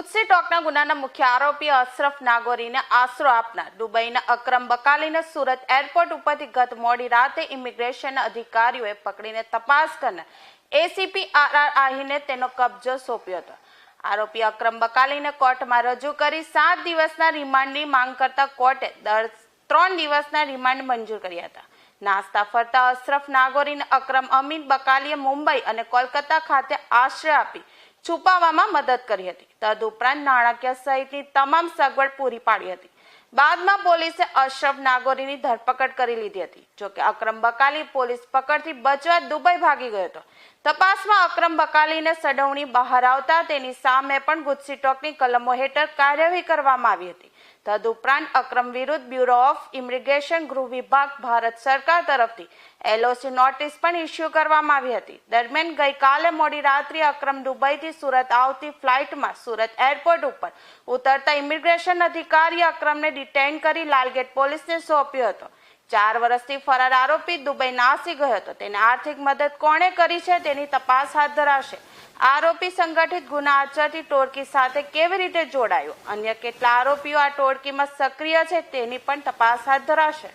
હત્યાના ગુનાના મુખ્ય આરોપી અશરફ નાગોરીને આશરો આપનાર. દુબઈના અક્રમ બકાલીને સુરત એરપોર્ટ ઉપરથી ગત મોડી રાતે ઇમિગ્રેશન અધિકારીઓએ પકડીને તપાસ કરનાર એસીપી આર આર આહીને તેનો કબજો સોંપ્યો હતો. આરોપી અક્રમ બકાલીને કોર્ટમાં રજૂ કરી સાત દિવસના રિમાન્ડની માંગ કરતા કોર્ટે દર ત્રણ દિવસના રિમાન્ડ મંજૂર કર્યા હતા. નાસ્તા ફરતા અશરફ નાગોરીને અક્રમ અમીન બકાલીએ મુંબઈ અને કોલકાતા ખાતે આશ્રય આપી છુપાવવામાં મદદ કરી હતી. તદુપરાંત નાણાકીય સહિતની તમામ સગવડ પૂરી પાડી હતી. બાદમાં પોલીસે અશરફ નાગોરીની ધરપકડ કરી લીધી હતી. જોકે અક્રમ બકાલી પોલીસ પકડથી બચવા દુબઈ ભાગી ગયો હતો. તપાસમાં અક્રમ બકાલીને સડવણી બહાર આવતા તેની સામે પણ ગુજસીટોકની કલમો હેઠળ કાર્યવાહી કરવામાં આવી હતી. તદુપરાંત અક્રમ વિરુદ્ધ બ્યુરો ઓફ ઇમિગ્રેશન ગૃહ વિભાગ ભારત સરકાર તરફથી એલઓસી નોટિસ પણ ઇસ્યુ કરવામાં આવી હતી. દરમિયાન ગઈકાલે મોડી રાત્રે અક્રમ દુબઈથી સુરત આવતી ફ્લાઇટમાં સુરત એરપોર્ટ ઉપર ઉતરતા ઇમિગ્રેશન અધિકારી અક્રમને ડિટેઇન કરી લાલગેટ પોલીસને સોંપ્યો હતો. ચાર વર્ષથી ફરાર આરોપી દુબઈ નાસી ગયો હતો. તેને આર્થિક મદદ કોણે કરી છે તેની તપાસ હાથ ધરાશે. આરોપી સંગઠિત ગુના આચરતી ટોળકી સાથે કેવી રીતે જોડાયો? અન્ય કેટલા આરોપીઓ આ ટોળકીમાં સક્રિય છે તેની પણ તપાસ હાથ ધરાશે.